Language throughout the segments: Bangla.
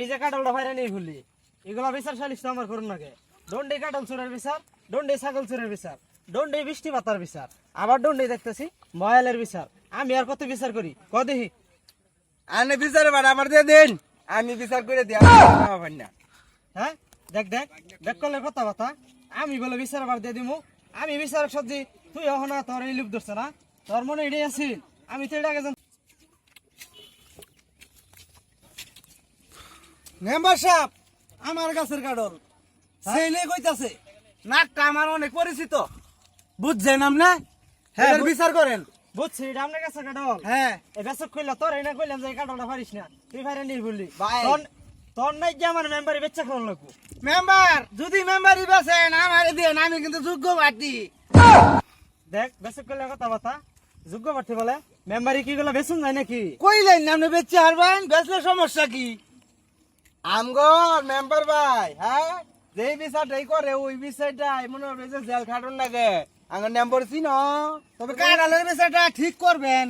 এই যে কাটলটা বাইরে নেই ভুলি এগুলা বিচার সালিশ তো আমার করুন নাকি ডন্ডে কাটল চোরের বিচার ডন্ডে ছাগল চোরের বিচার ডন্ডে বৃষ্টি পাতার বিচার আবার ডন্ডে দেখতেছি ময়ালের বিচার। আমি আর কত বিচার করি? ক দেখি। আনে বিচার বাড়া আমার দিয়ে দেন। আমি বিচার করে দিই আমার না। হ্যাঁ? দেখ দেখ দেখ করলে কথা কথা আমি বলে বিচার আবার দিয়ে দিমু। আমি বিচারক সবজি তুই হহ না তোর এই লুপ ধরছে না। তোর মনে এটাই আছিল আমি তো এটা আগে মেম্বার সাহেব আমার গাছের কাডল। সেইলে কইতাছে নাকটা আমার অনেক পরিচিত। বুঝছেন আপনি? হ্যাঁ, বিচার করেন। বুঝছি এটা আপনার কাছে কাটল হ্যাঁ। এই বেসক কইলা তোর এই না কইলাম যে এই কাটলটা পারিস না। তুই বাইরে নেই বললি। তোর নাই যে আমার মেম্বারে বেচ্চা খাওয়ান লাগবো? মেম্বার যদি মেম্বারই বেছেন আমার দেন আমি কিন্তু যোগ্য বাটি দেখ বেসক কইলা কথা কথা যোগ্য প্রার্থী বলে মেম্বারি কি গুলো বেসুন যায় নাকি? কইলেন না আপনি বেচে হারবেন বেচলে সমস্যা কি? আমগর মেম্বার ভাই হ্যাঁ? যেই বিচারটাই করে ওই বিচারটাই মনে হবে যে জেল খাটুন লাগে। আমার নাম্বার চিন? তবে কারালের বিচারটা ঠিক করবেন।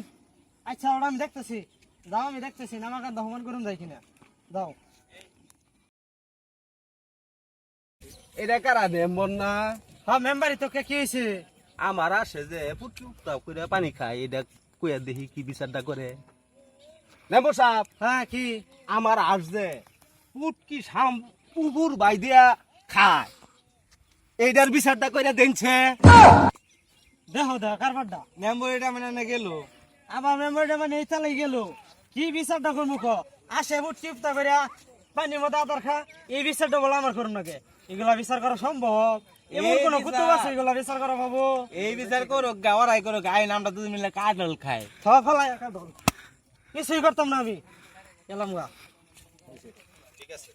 আচ্ছা ওটা আমি দেখতেছি। যাও আমি দেখতেছি। নামাকান দহমান করুন যাই কিনা। দাও এটা কারা মেম্বার না? হ্যাঁ মেম্বারি তোকে কি হয়েছে আমার আসে যে পুটকি উত্তাপ করে পানি খায়। এটা কইয়া দেখি কি বিচারটা করে। মেম্বার সাহেব হ্যাঁ কি? আমার আসছে পুটকি সাম পুকুর বাই দিয়া খায়। এইটার বিচারটা কইরা দেনছে। দেখো দেখ কারবারটা। মেম্বার এটা মানে গেল। আবার মেম্বারটা মানে এই চালাই গেল। কি বিচারটা করব ক? আসে বুট চিপতা করিয়া পানির মধ্যে আদার খা। এই বিচারটা বলে আমার করুন নাকি? এগুলা বিচার করা সম্ভব? এমন কোন কুতুব আছে এগুলা বিচার করা পাবো? এই বিচার করো গাওয়ারাই করো গায়ে নামটা দুজন মিলে কাটল খায় ফলাই কিছুই করতাম না আমি। এলাম গা। ঠিক আছে